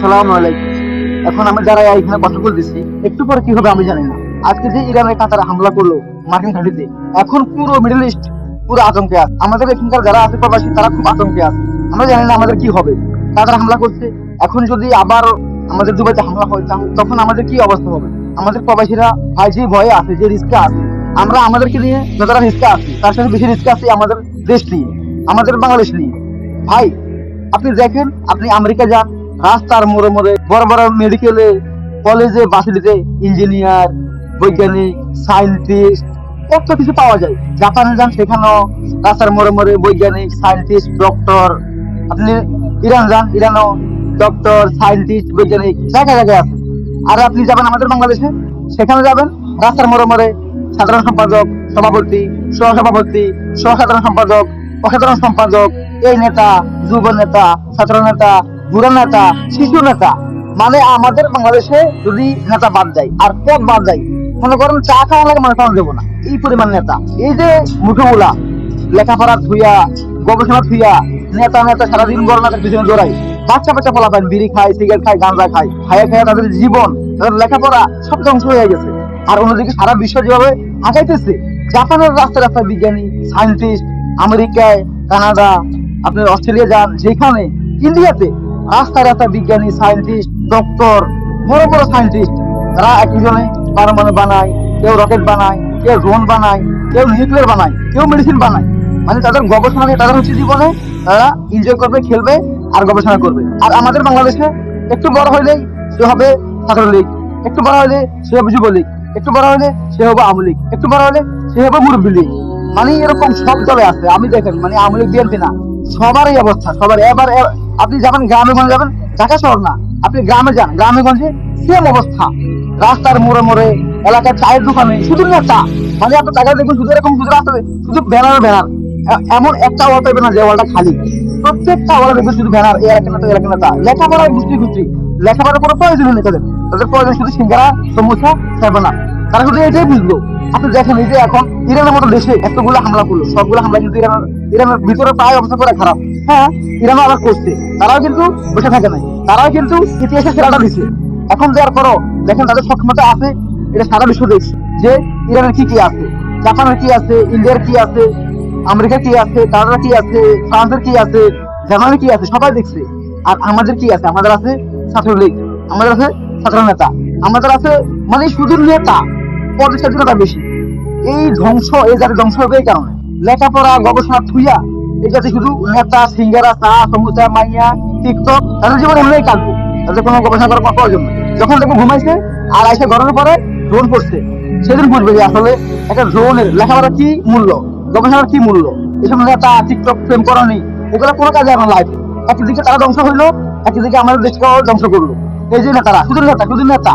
আসসালামু আলাইকুম। এখন যারা এখানে কথা বলতেছি, একটু পরে কি হবে আমি জানি না। আজকে যে ইরানের কাতারে হামলা করল মার্কিন ঘাঁটিতে, এখন পুরো মিডল ইস্ট পুরো আতঙ্কে আছে। আমাদের এখানকার যারা আছে প্রবাসী, তারা খুব আতঙ্কে আছে। আমরা জানি না আমাদের কি হবে। কাতার হামলা করছে, এখন যদি আবার আমাদের দুবাইতে হামলা হয় তখন আমাদের কি অবস্থা হবে? আমাদের প্রবাসীরা ভাই যে ভয়ে আছে, যে রিস্কে আছে, আমরা আমাদেরকে নিয়ে যতটা রিস্কে আছি, তার সাথে বেশি রিস্কে আছে আমাদের দেশ নিয়ে, আমাদের বাংলাদেশ নিয়ে। ভাই, আপনি দেখেন, আপনি আমেরিকা যান রাস্তার মোড়ে মোড়ে বড় বড় মেডিকেলে কলেজে বাসিলিতে ইঞ্জিনিয়ার বৈজ্ঞানিক সায়েন্টিস্ট কত কিছু পাওয়া যায়। জাপানে যান, সেখানেও রাস্তার মোড়ে মোড়ে বৈজ্ঞানিক সায়েন্টিস্ট ডক্টর আপনি ইরান যান, ইরানও ডক্টর সায়েন্টিস্ট বৈজ্ঞানিক, জায়গায় জায়গায় আছে। আর আপনি যাবেন আমাদের বাংলাদেশে, সেখানে যাবেন, রাস্তার মোড়ে মোড়ে সাধারণ সম্পাদক, সভাপতি, সহসভাপতি, সহসাধারণ সম্পাদক, অসাধারণ সম্পাদক, এই নেতা, যুব নেতা, ছাত্র নেতা বুড়া নেতা, শিশু নেতা মানে আমাদের বাংলাদেশে যদি নেতা বাদ যায় আর পদ বাদ যায় মনে করেন চা খাওয়া লাগে মানে খাওয়া দেবো না। এই পরিমাণ নেতা। এই যে মুঠোগুলা লেখাপড়া থুইয়া গবেষণা থুইয়া নেতা নেতা সারাদিন বড় নেতার পিছনে দৌড়াই বাচ্চা বাচ্চা ফলা পায়, বিড়ি খায়, সিগারেট খায়, গাঁজা খায় খায় খায় তাদের জীবন, তাদের লেখাপড়া সব ধ্বংস হয়ে গেছে। আর অন্যদিকে সারা বিশ্ব যেভাবে আগাইতেছে জাপানের রাস্তায় রাস্তায় বিজ্ঞানী, সায়েন্টিস্ট, আমেরিকায়, কানাডা, আপনার অস্ট্রেলিয়া যান, যেখানে, ইন্ডিয়াতে রাস্তায় রাস্তায় বিজ্ঞানী সায়েন্টিস্ট ডক্টর বড় বড় সায়েন্টিস্ট তারা একজনে পারমাণু বানায়, কেউ রকেট বানায়, কেউ ড্রোন বানায়, কেউ নিউক্লিয়ার বানায়, কেউ মেডিসিন বানায়। মানে তাদের গবেষণা নিয়ে, তাদের হচ্ছে জীবনে তারা এনজয় করবে, খেলবে আর গবেষণা করবে। আর আমাদের বাংলাদেশে একটু বড় হইলেই সে হবে ছাত্রলীগ একটু বড় হলে সে হবে যুবলীগ একটু বড় হলে সে হবে আওয়ামী লীগ, একটু বড় হলে সে হবে মুরব্বী লীগ। মানে এরকম সব দলে আছে, আমি দেখেন মানে আওয়ামী লীগ বিএনপি না, সবারই অবস্থা, সবার এবার আপনি যাবেন গ্রামে গঞ্জে যাবেন, ঢাকা শহর না, আপনি গ্রামে যান, গ্রামে গঞ্জে সেম অবস্থা। রাস্তার মোড়ে মোড়ে, এলাকার চায়ের দোকানে, শুধু নেতা মানে আপনি টাকা দেখবেন শুধু এরকম শুধু রাস্তাতে শুধু ব্যানার ব্যানার। এমন একটা ওয়াল পাইবে না যে ওয়ালটা খালি। প্রত্যেকটা ওয়ালে দেখবেন শুধু ব্যানার, এই এলাকা নেতা এই এলাকা নেতা লেখাপড়ায় গুষ্টি গুষ্টি লেখাপড়ার কোনো প্রয়োজন নেই তাদের। তাদের প্রয়োজন শুধু সিঙ্গারা, সমোসা খাবে না তারা শুধু এটাই বুঝলো। আপনি দেখেন এই যে এখন ইরানের মতো দেশে এতগুলো হামলা করল, সবগুলো হামলা কিন্তু ইরানের ইরানের ভিতরে প্রায় অবস্থা করে খারাপ। হ্যাঁ ইরানও আবার করছে। তারাও কিন্তু বসে থাকে নাই। তারাও কিন্তু ইতিহাসে সেরাটা দিছে। এখন দেওয়ার পরও দেখেন তাদের সক্ষমতা আছে, এটা সারা বিশ্ব দেখছে। যে ইরানের কি কি আছে? জাপানের কি আছে? ইন্ডিয়ার কি আছে? আমেরিকার কি আছে? কানাডার কি আছে? ফ্রান্সের কি আছে? জার্মানির কি আছে? সবাই দেখছে। আর আমাদের কি আছে? আমাদের আছে ছাত্রলীগ। আমাদের আছে ছাত্র নেতা। আমাদের আছে মানে শুধু নেতা পদের স্বাধীনতা বেশি। এই ধ্বংস, এই জাতি ধ্বংস হবে এই কারণে। লেখাপড়া, গবেষণা থুইয়া শুধু সিঙ্গারা চা সমুচা মাইয়া, টিকটক, তাদের জীবন তাদের কোনো গবেষণা করার প্রয়োজন যখন দেখব ঘুমাইছে, আর আইসে পরে ড্রোন সেদিন বুঝবে যে আসলে একটা ড্রোনের লেখাপড়ার কি মূল্য, গবেষণার কি মূল্য। এসব টিকটক প্রেম করানি ওগুলো কোনো কাজে আমার লাইফ একদিকে তারা ধ্বংস হইল, একদিকে আমাদের দেশকেও ধ্বংস করল। এই যে নেতারা শুধু নেতা শুধু নেতা